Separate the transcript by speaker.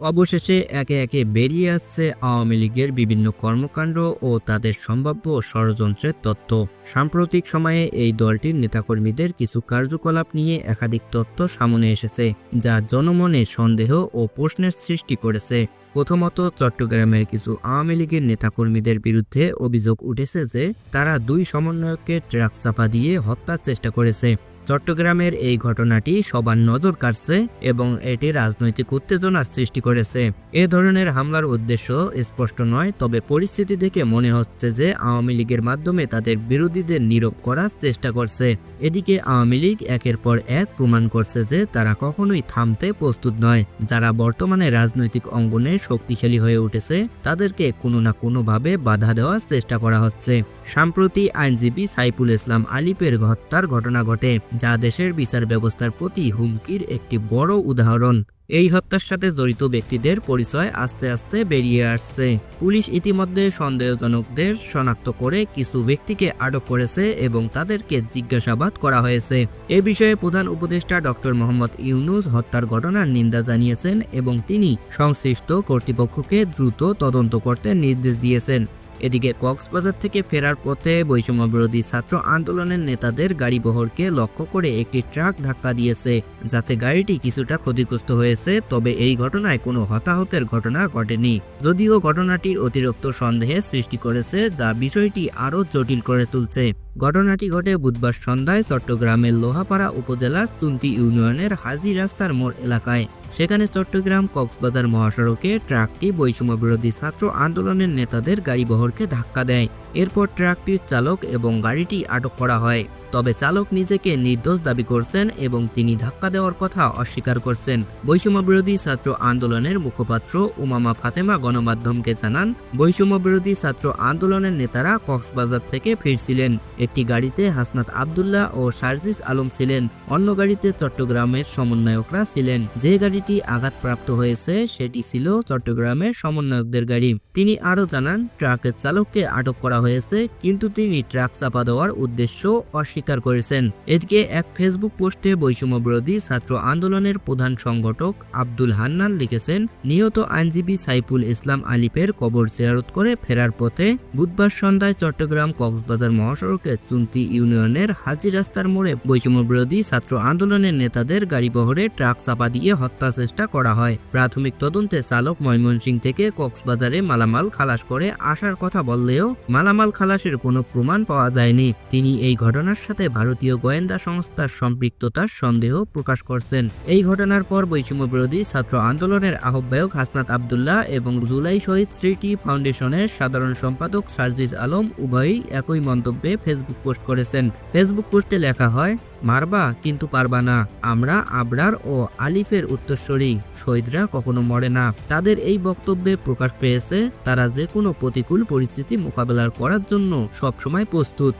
Speaker 1: অবশেষে একে একে বেরিয়ে আসছে আওয়ামী লীগের বিভিন্ন কর্মকাণ্ড ও তাদের সম্ভাব্য ষড়যন্ত্রের তথ্য সাম্প্রতিক সময়ে এই দলটির নেতাকর্মীদের কিছু কার্যকলাপ নিয়ে একাধিক তথ্য সামনে এসেছে, যা জনমনে সন্দেহ ও প্রশ্নের সৃষ্টি করেছে। প্রথমত, চট্টগ্রামের কিছু আওয়ামী লীগের নেতাকর্মীদের বিরুদ্ধে অভিযোগ উঠেছে যে, তারা দুই সমন্বয়ককে ট্রাক চাপা দিয়ে হত্যার চেষ্টা করেছে। চট্টগ্রামের এই ঘটনাটি সবার নজর কাটছে এবং এটি রাজনৈতিক উত্তেজনার সৃষ্টি করেছে। এ ধরনের হামলার উদ্দেশ্য স্পষ্ট নয়, তবে পরিস্থিতি দেখে মনে হচ্ছে যে আওয়ামী লীগের মাধ্যমে তাদের বিরোধীদের নীরব করার চেষ্টা করছে। এদিকে আওয়ামী লীগ একের পর এক প্রমাণ করছে যে তারা কখনোই থামতে প্রস্তুত নয়। যারা বর্তমানে রাজনৈতিক অঙ্গনে শক্তিশালী হয়ে উঠেছে, তাদেরকে কোনো না কোনোভাবে বাধা দেওয়ার চেষ্টা করা হচ্ছে। সম্প্রতি আইনজীবী সাইফুল ইসলাম আলিপের হত্যার ঘটনা ঘটে। যা দেশের বিচার ব্যবস্থার প্রতি হুমকির একটি বড় উদাহরণ। এই হত্যার সাথে জড়িত ব্যক্তিদের পরিচয় আস্তে আস্তে বেরিয়ে আসছে। পুলিশ ইতিমধ্যে সন্দেহজনকদের শনাক্ত করে কিছু ব্যক্তিকে আটক করেছে এবং তাদেরকে জিজ্ঞাসাবাদ করা হয়েছে। এ বিষয়ে প্রধান উপদেষ্টা ডক্টর মোহাম্মদ ইউনুস হত্যার ঘটনার নিন্দা জানিয়েছেন এবং তিনি সংশ্লিষ্ট কর্তৃপক্ষকে দ্রুত তদন্ত করতে নির্দেশ দিয়েছেন। এদিকে কক্সবাজার থেকে ফেরার পথে বৈষম্য বিরোধী ছাত্র আন্দোলনের নেতাদের গাড়িবহরকে লক্ষ্য করে একটি ট্রাক ধাক্কা দিয়েছে, যাতে গাড়িটি কিছুটা ক্ষতিগ্রস্ত হয়েছে, তবে এই ঘটনায় কোনো হতাহতের ঘটনা ঘটেনি। যদিও ঘটনাটির অতিরিক্ত সন্দেহের সৃষ্টি করেছে, যা বিষয়টি আরও জটিল করে তুলছে। ঘটনাটি ঘটে বুধবার সন্ধ্যায় চট্টগ্রামের লোহাপাড়া উপজেলার চুন্তি ইউনিয়নের হাজি রাস্তার মোড় এলাকায়। সেখানে চট্টগ্রাম কক্সবাজার মহাসড়কে ট্রাকটি বৈষম্য বিরোধী ছাত্র আন্দোলনের নেতাদের গাড়িবহরকে ধাক্কা দেয়। এরপর ট্রাকটির চালক এবং গাড়িটি আটক করা হয়। তবে চালক নিজেকে নির্দোষ দাবি করছেন এবং তিনি ধাক্কা দেওয়ার কথা অস্বীকার করছেন। বৈষম্য বিরোধী ছাত্র আন্দোলনের মুখপাত্র উমামা ফাতেমা গণমাধ্যমকে জানান বৈষম্য বিরোধী ছাত্র আন্দোলনের নেতারা কক্সবাজার থেকে ফিরছিলেন। একটি গাড়িতে হাসনাত আবদুল্লাহ ও সার্জিস আলম ছিলেন। অন্য গাড়িতে চট্টগ্রামের সমন্বয়করা ছিলেন। যে গাড়িটি আঘাতপ্রাপ্ত হয়েছে, সেটি ছিল চট্টগ্রামের সমন্বয়কদের গাড়ি। তিনি আরও জানান, ট্রাকের চালককে আটক করা হয়েছে, কিন্তু তিনি ট্রাক চাপা দেওয়ার উদ্দেশ্য অস্বীকার করেছেন। এদিকে এক ফেসবুক পোস্টে বৈষম্য বিরোধী ছাত্র আন্দোলনের প্রধান সংগঠক আব্দুল হান্নান লিখেছেন, নিহত আইনজীবী সাইফুল ইসলাম আলিফের কবর জিয়ারত করে ফেরার পথে বুধবার সন্ধ্যায় চট্টগ্রাম কক্সবাজার মহাসড়কে চুন্তি ইউনিয়নের হাজি রাস্তার মোড়ে বৈষম্য বিরোধী ছাত্র আন্দোলনের নেতাদের গাড়িবহরে ট্রাক চাপা দিয়ে হত্যা চেষ্টা করা হয়। প্রাথমিক তদন্তে চালক ময়মনসিংহ থেকে কক্সবাজারে মালামাল খালাস করে আসার কথা বললেও মালামাল খালাসের কোনো প্রমাণ পাওয়া যায়নি। তিনি এই ঘটনার সাথে ভারতীয় গোয়েন্দা সংস্থার সম্পৃক্ততার সন্দেহ প্রকাশ করছেন। এই ঘটনার পর বৈষম্য বিরোধী ছাত্র আন্দোলনের আহ্বায়ক হাসনাত আবদুল্লাহ এবং জুলাই শহীদ স্মৃতি ফাউন্ডেশনের সাধারণ সম্পাদক সার্জিস আলম উভয়ই একই মন্তব্যে ফেসবুক পোস্ট করেছেন। ফেসবুক পোস্টে লেখা হয়, মারবা কিন্তু পারবা না, আমরা আবরার ও আলিফের উত্তরস্বরী শহীদরা কখনো মরে না। তাদের এই বক্তব্যে প্রকাশ পেয়েছে, তারা যে কোনো প্রতিকূল পরিস্থিতি মোকাবেলা করার জন্য সবসময় প্রস্তুত।